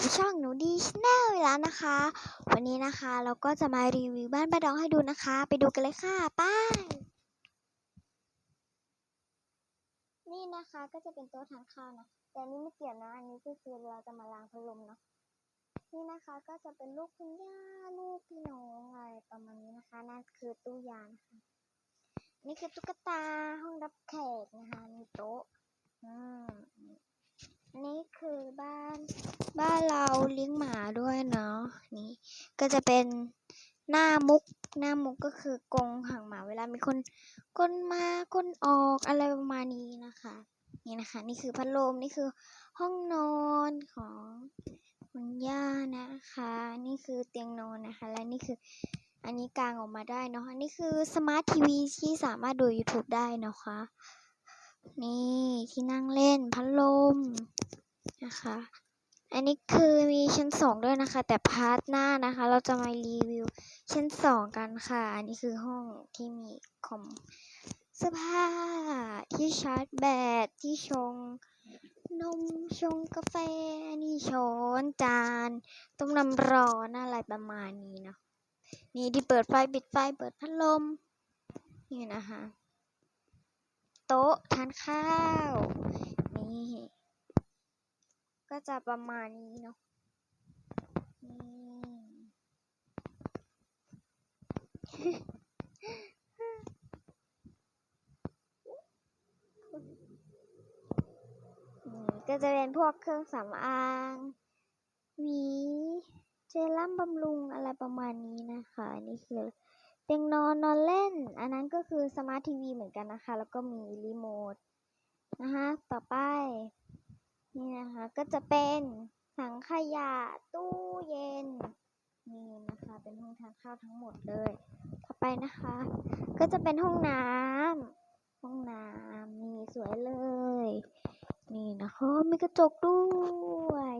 กับช่องหนูดีชแนลแล้วนะคะ วันนี้นะคะเราก็จะมารีวิวบ้านป้าดองให้ดูนะคะ ไปดูกันเลยค่ะไป้ายนี่นะคะก็จะเป็นโต๊ะทานข้าวนะแต่นนี้ไม่เกี่ยวนะอันนี้ก็คือเราจะมาล้างพัดลมเนาะนี่นะคะก็จะเป็นลูกคุณย่าลูกพี่น้องอะไรประมาณนี้นะคะนั่นคือตู้ยานะคะนี่คือตุ๊กตาห้องรับแขกนะคะมีโต๊ะอืม นี่คือบ้านบ้านเราเลี้ยงหมาด้วยเนาะนี่ก็จะเป็นหน้ามุกหน้ามุกก็คือกรงห่างหมาเวลามีคนก้นมาก้นออกอะไรประมาณนี้นะคะ นี่นะคะ นี่คือพัดลมนี่คือห้องนอนของคุณย่านะคะ นี่คือเตียงนอนนะคะ และนี่คืออันนี้กางออกมาได้เนาะนนี้คือสมาร์ททีวีที่สามารถดู YouTube ได้นะคะ นี่ที่นั่งเล่นพัดลมนะคะ อันนี้คือมีชั้นสองด้วยนะคะ แต่พาร์ทหน้านะคะ เราจะมารีวิวชั้นสองกันค่ะ อันนี้คือห้องที่มีคอมเสื้อผ้าที่ชาร์จแบตที่ชงนมชงกาแฟนี่ช้อนจานต้มน้ำร้อนอะไรประมาณนี้เนาะนี่ที่เปิดไฟปิดไฟเปิดพัดลมนี่นะคะ โต๊ะทานข้าว นี่ ก็จะประมาณนี้เนาะนี่ก็จะเป็นพวกเครื่องสำอางหวีเจลล่ำบำรุงอะไรประมาณนี้นะคะ นี่คือ เตียงนอนนอนเล่น อันนั้นก็คือสมาร์ททีวีเหมือนกันนะคะ แล้วก็มีรีโมทนะคะต่อไป นี่นะคะ ก็จะเป็นถังขยะตู้เย็น นี่นะคะ เป็นห้องทานข้าวทั้งหมดเลย ต่อไปนะคะ ก็จะเป็นห้องน้ำห้องน้ำนี่สวยเลย นี่นะคะมีกระจกด้วย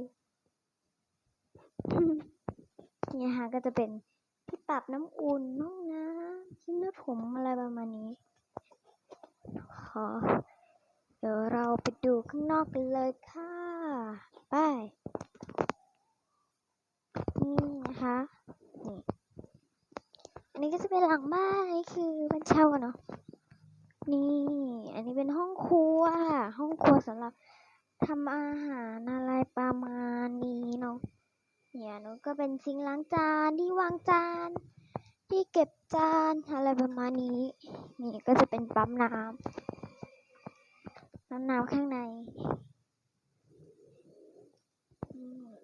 นี่นะคะก็จะเป็น ที่ปรับน้ำอุ่นห้องน้ำชิ้นเนื้อผมอะไรประมาณนี้ ขอ เดี๋ยวเราไปดูข้างนอกกันเลยค่ะ ไป นี่นะคะนี่อันนี้ก็จะเป็นหลังบ้านอันนี้คือบ้านเช่าเนาะนี่ อันนี้เป็นห้องครัว ห้องครัวสำหรับทำอาหารอะไรประมาณนี้เนาะ เนี่ยนู้นก็เป็นซิงล้างจานที่วางจาน ที่เก็บจานอะไรประมาณนี้ นี่ก็จะเป็นปั๊มน้ำน้ำน้ำข้างใน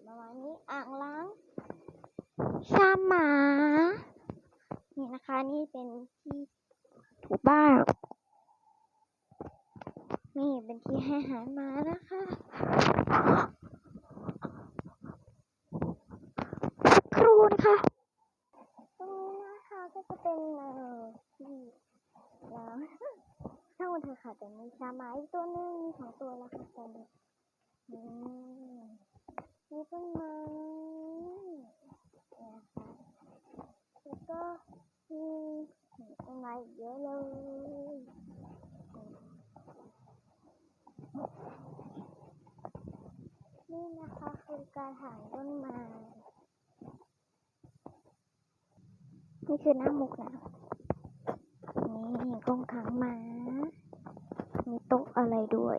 ประมาณนี้อ่างล้างชามหมา นี่นะคะนี่เป็นที่ถูบ้านนี่เป็นที่ให้อาหารมานะคะสักครู่ นะคะตรงนี้นะคะก็จะเป็นเอ่อที่ล้างช่างมันเถอะค่ะแต่มีชาหมาอีกตัวหนึงมีสองตัวแล้วค่ะตอนนี้นี่มีต้นไม้เนี่ยค่ะแล้วก็มีต้นไม้เยอะเลยนี่นะคะคือการถาต้นไม้ นี่คือหน้ามุกนะนี่กรงขังหมา มีโต๊ะอะไรด้วย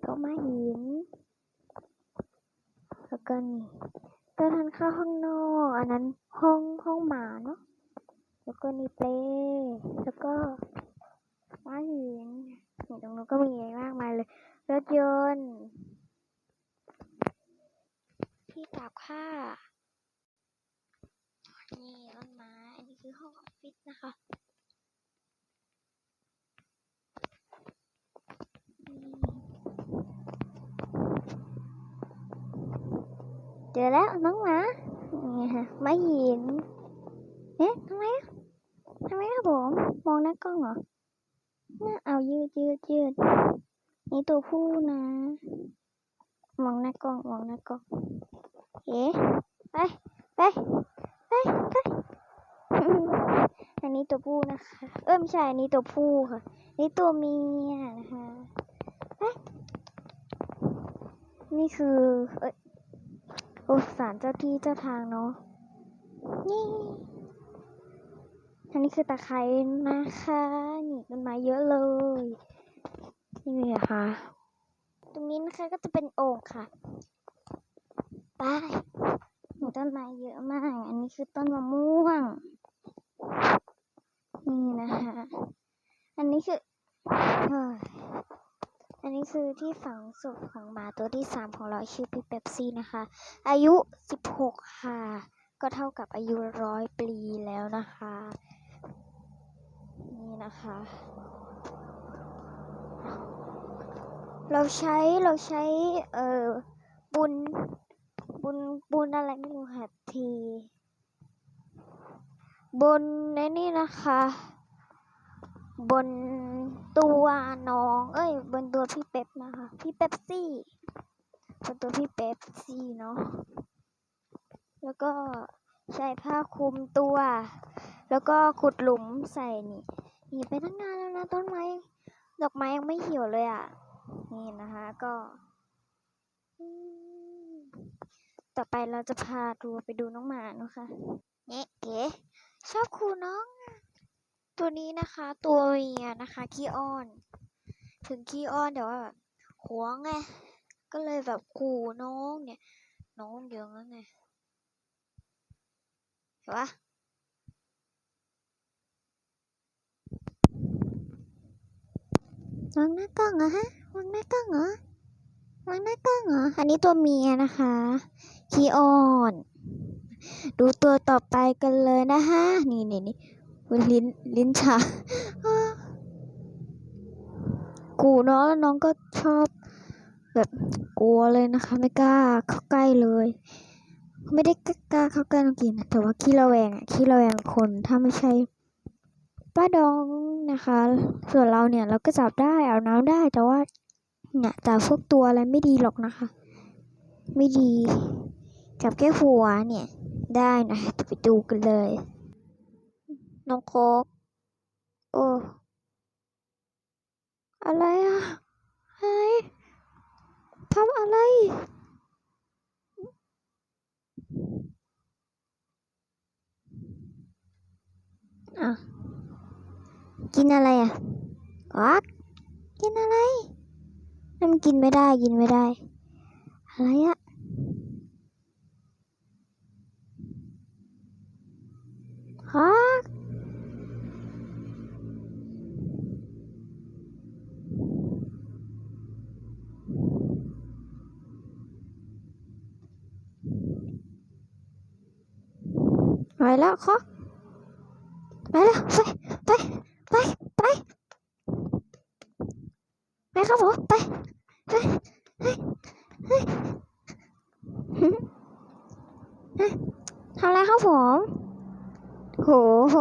โต๊ะม้หิน แล้วก็นี่โต๊ะทานข้าวห้องนอก อันนั้นห้องห้องหมาเนาะ แล้วก็นี่เปลแล้วก็ม้หินนี่ตรงนู้นก็มีอะไรมากมายเลย รถยนต์ ที่ตากผ้า นี่ต้นไม้ อันนี้คือห้องออฟฟิศนะคะเจอแล้วน้องหมานี่ค่ะไม้หินเอ๊ะทำไมอะทำไมครับผม มองหน้ากล้องเหรอน่าเอายืดยืดยืดนี่ตัวผู้นะ มองหน้ากล้อง มองหน้ากล้อง เอ๊ะไปไปไปไปอันนี้ตัวผู้นะคะ เอ้ยไม่ใช่อันนี้ตัวผู้ค่ะ นี่ตัวเมียนะคะไปนี่คือเอ้ยโอสารเจ้าที่เจ้าทางเนาะนี่อันนี้คือตะไคร้นะคะ นี่ต้นไม้เยอะเลย นี่นะคะ ตรงนี้นะคะก็จะเป็นโอ่งค่ะ ไปมีต้นไม้เยอะมาก อันนี้คือต้นมะม่วง นี่นะคะอันนี้คืออันนี้คือที่ฝังศพของหมาตัวที่สามของเราชื่อพี่เป๊ปซี่นะคะ อายุสิบหกค่ะ ก็เท่ากับอายุร้อยปีแล้วนะคะ นี่นะคะ เราใช้เราใช้เอ่อบุญ บุญบุญอะไรไม่รู้ค่ะที บนในนี่นะคะ บนตัวน้อง เอ้ย บนตัวพี่เป๊ปนะคะพี่เป๊ปซี่บนตัวพี่เป๊ปซี่เนาะแล้วก็ใช้ผ้าคลุมตัว แล้วก็ขุดหลุมใส่นี่นี่ไปตั้งนานแล้วนะต้นไม้ดอกไม้ยังไม่เหี่ยวเลยอะ นี่นะคะก็อืม ต่อไปเราจะพาทัวร์ไปดูน้องหมานะคะเนี่ยเก๋ชอบคูน้อง ตัวนี้นะคะ ตัวเมียนะคะขี้อ้อน ถึงขี้อ้อนแต่ว่าแบบหวงไงก็เลยแบบขู่น้องเนี่ย น้องเยอะแล้วไงเห็นปะมองหน้ากล้องเหรอฮะมองหน้ากล้องเหรอ มองหน้ากล้งเหรอ อันนี้ตัวเมียนะคะขี้อ้อน ดูตัวต่อไปกันเลยนะคะ นี่นี่นี่ลิ้นลิ้นชากูน้องแล้วน้องก็ชอบ แบบกลัวเลยนะคะ ไม่กล้าเข้าใกล้เลย ไม่ได้กล้าเข้าใกล้น้องกินนะแต่ว่าขี้ระแวงอะขี้ระแวงคนถ้าไม่ใช่ป้าดองนะคะ ส่วนเราเนี่ยเราก็จับได้เอาน้ำได้แต่ว่า เนี่ยจับพวกตัวอะไรไม่ดีหรอกนะคะ ไม่ดี จับแค่หัวเนี่ย ได้นะจะไปดูกันเลย น้องโคกโอ้อะไรอะเฮ้ยทำอะไร อะ กินอะไรอะวักกินอะไร นั่นมันกินไม่ได้กินไม่ได้ อะไรอะวักไปแล้วคอไปแล้วไป ไป ไป ไปครับผม ไป ไปไปไปหึฮะทำอะไรครับผม โหโห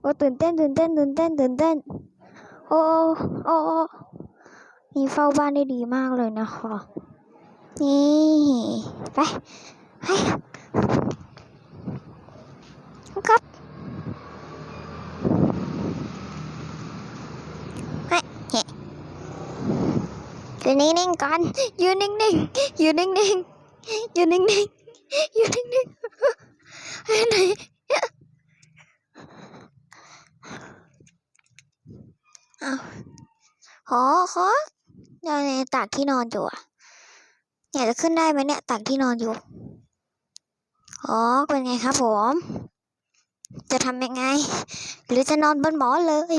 โอ้ ตื่นเต้นตื่นเต้นตื่นเต้นตื่นเต้น โอ้โอ้นี่เฝ้าบ้านได้ดีมากเลยนะคะ นี่ไปไปครับอยู่นิ่งๆก่อนอยู่นิ่งๆอยู่นิ่งๆอยู่นิ่งๆอยู่นิ่งๆไปไหน อ้าวหอขอเดี๋ยวเนี่ยตากที่นอนอยู่อะเนี่ยจะขึ้นได้ไหมเนี่ยตากที่นอนอยู่อ๋อเป็นไงครับผม จะทำยังไง หรือจะนอนบนหมอนเลย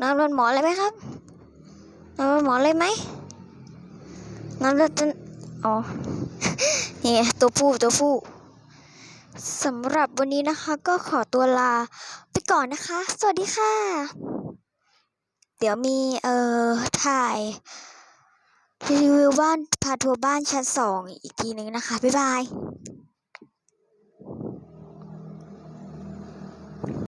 นอนบนหมอนเลยไหมครับ นอนบนหมอนเลยไหมงั้นเราจะอ๋อนี่ตัวผู้ตัวผู้สำหรับวันนี้นะคะ ก็ขอตัวลาไปก่อนนะคะ สวัสดีค่ะ เดี๋ยวมีเอ่อถ่ายรีวิวบ้านพาทัวร์บ้านชั้นสองอีกทีนึงนะคะ บ๊ายบาย